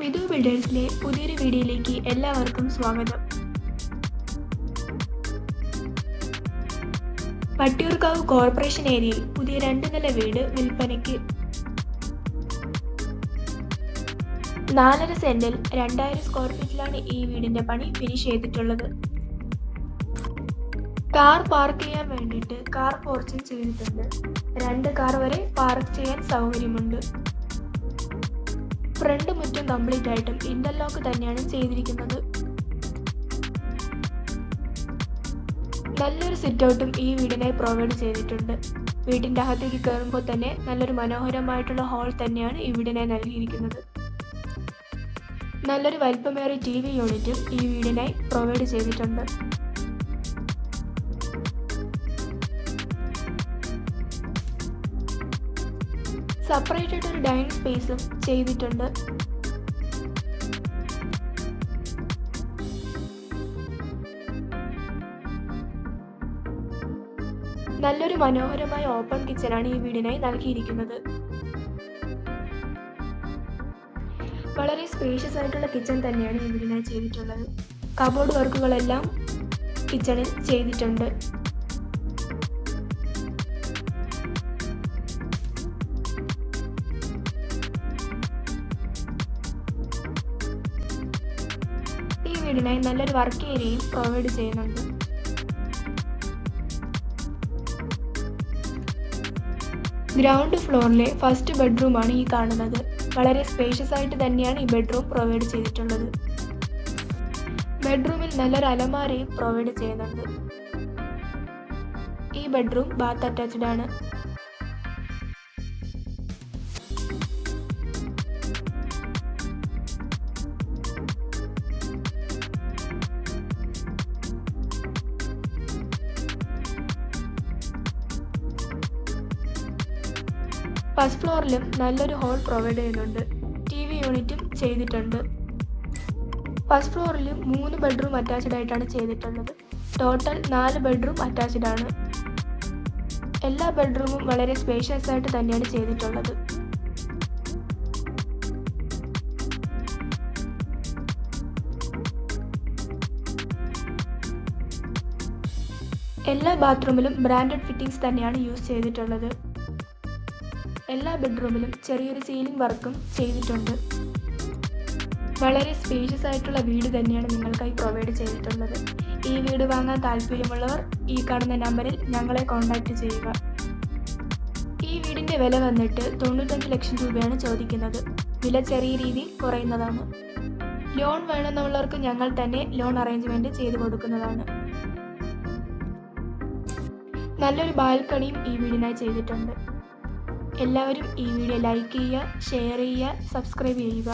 വിധു ബിൽഡേഴ്സിലെ പുതിയൊരു വീഡിയോയിലേക്ക് എല്ലാവർക്കും സ്വാഗതം. വട്ടിയൂർക്കാവ് കോർപ്പറേഷൻ ഏരിയയിൽ പുതിയ രണ്ട് നില വീട് വിൽപ്പനയ്ക്ക്. നാലര സെന്റിൽ രണ്ടായിരം സ്ക്വയർ ഫീറ്റിലാണ് ഈ വീടിന്റെ പണി ഫിനിഷ് ചെയ്തിട്ടുള്ളത്. കാർ പാർക്ക് ചെയ്യാൻ വേണ്ടിയിട്ട് കാർ പോർച്ചും ചെയ്തിട്ടുണ്ട്. രണ്ട് കാർ വരെ പാർക്ക് ചെയ്യാൻ സൗകര്യമുണ്ട്. ഫ്രണ്ട് മുറ്റം കംപ്ലീറ്റ് ആയിട്ടും ഇന്റർലോക്ക് തന്നെയാണ് ചെയ്തിരിക്കുന്നത്. നല്ലൊരു സിറ്റ് ഔട്ടും ഈ വീടിനായി പ്രൊവൈഡ് ചെയ്തിട്ടുണ്ട്. വീടിന്റെ അകത്തേക്ക് കയറുമ്പോൾ തന്നെ നല്ലൊരു മനോഹരമായിട്ടുള്ള ഹാൾ തന്നെയാണ് ഈ വീടിനായി നൽകിയിരിക്കുന്നത്. നല്ലൊരു വലിപ്പമേറിയ ടി വി യൂണിറ്റും ഈ വീടിനായി പ്രൊവൈഡ് ചെയ്തിട്ടുണ്ട്. സെപ്പറേറ്റ് ആയിട്ട് ഒരു ഡൈനിങ് സ്പേസും ചെയ്തിട്ടുണ്ട്. നല്ലൊരു മനോഹരമായ ഓപ്പൺ കിച്ചനാണ് ഈ വീടിനായി നൽകിയിരിക്കുന്നത്. വളരെ സ്പേഷ്യസ് ആയിട്ടുള്ള കിച്ചൺ തന്നെയാണ് ഈ വീടിനായി ചെയ്തിട്ടുള്ളത്. കബോർഡ് വർക്കുകളെല്ലാം കിച്ചണിൽ ചെയ്തിട്ടുണ്ട്. വീടിനായി നല്ലൊരു വർക്ക് ഏരിയയും പ്രൊവൈഡ് ചെയ്യുന്നുണ്ട്. ഗ്രൗണ്ട് ഫ്ലോറിലെ ഫസ്റ്റ് ബെഡ്റൂമാണ് ഈ കാണുന്നത്. വളരെ സ്പേഷ്യസ് ആയിട്ട് തന്നെയാണ് ഈ ബെഡ്റൂം പ്രൊവൈഡ് ചെയ്തിട്ടുള്ളത്. ബെഡ്റൂമിൽ നല്ലൊരു അലമാരയും പ്രൊവൈഡ് ചെയ്യുന്നുണ്ട്. ഈ ബെഡ്റൂം ബാത്ത് അറ്റാച്ച്ഡ് ആണ്. ഫസ്റ്റ് ഫ്ലോറിലും നല്ലൊരു ഹോൾ പ്രൊവൈഡ് ചെയ്യുന്നുണ്ട്. ടി വി യൂണിറ്റും ചെയ്തിട്ടുണ്ട്. ഫസ്റ്റ് ഫ്ലോറിൽ മൂന്ന് ബെഡ്റൂം അറ്റാച്ച്ഡ് ആയിട്ടാണ് ചെയ്തിട്ടുള്ളത്. ടോട്ടൽ നാല് ബെഡ്റൂം അറ്റാച്ച്ഡ് ആണ്. എല്ലാ ബെഡ്റൂമും വളരെ സ്പേഷ്യസ് ആയിട്ട് തന്നെയാണ് ചെയ്തിട്ടുള്ളത്. എല്ലാ ബാത്റൂമിലും ബ്രാൻഡഡ് ഫിറ്റിംഗ്സ് തന്നെയാണ് യൂസ് ചെയ്തിട്ടുള്ളത്. എല്ലാ ബെഡ്റൂമിലും ചെറിയൊരു സീലിംഗ് വർക്കും ചെയ്തിട്ടുണ്ട്. വളരെ സ്പേഷ്യസ് ആയിട്ടുള്ള വീട് തന്നെയാണ് നിങ്ങൾക്കായി പ്രൊവൈഡ് ചെയ്തിട്ടുള്ളത്. ഈ വീട് വാങ്ങാൻ താല്പര്യമുള്ളവർ ഈ കാണുന്ന നമ്പറിൽ ഞങ്ങളെ കോൺടാക്റ്റ് ചെയ്യുക. ഈ വീടിന്റെ വില വന്നിട്ട് തൊണ്ണൂറ്റഞ്ച് ലക്ഷം രൂപയാണ് ചോദിക്കുന്നത്. വില ചെറിയ രീതിയിൽ കുറയുന്നതാണ്. ലോൺ വേണമെന്നുള്ളവർക്ക് ഞങ്ങൾ തന്നെ ലോൺ അറേഞ്ച്മെന്റ് ചെയ്തു കൊടുക്കുന്നതാണ്. നല്ലൊരു ബാൽക്കണിയും ഈ വീടിനായി ചെയ്തിട്ടുണ്ട്. എല്ലാവരും ഈ വീഡിയോ ലൈക്ക് ചെയ്യുക ഷെയർ ചെയ്യുക സബ്സ്ക്രൈബ് ചെയ്യുക.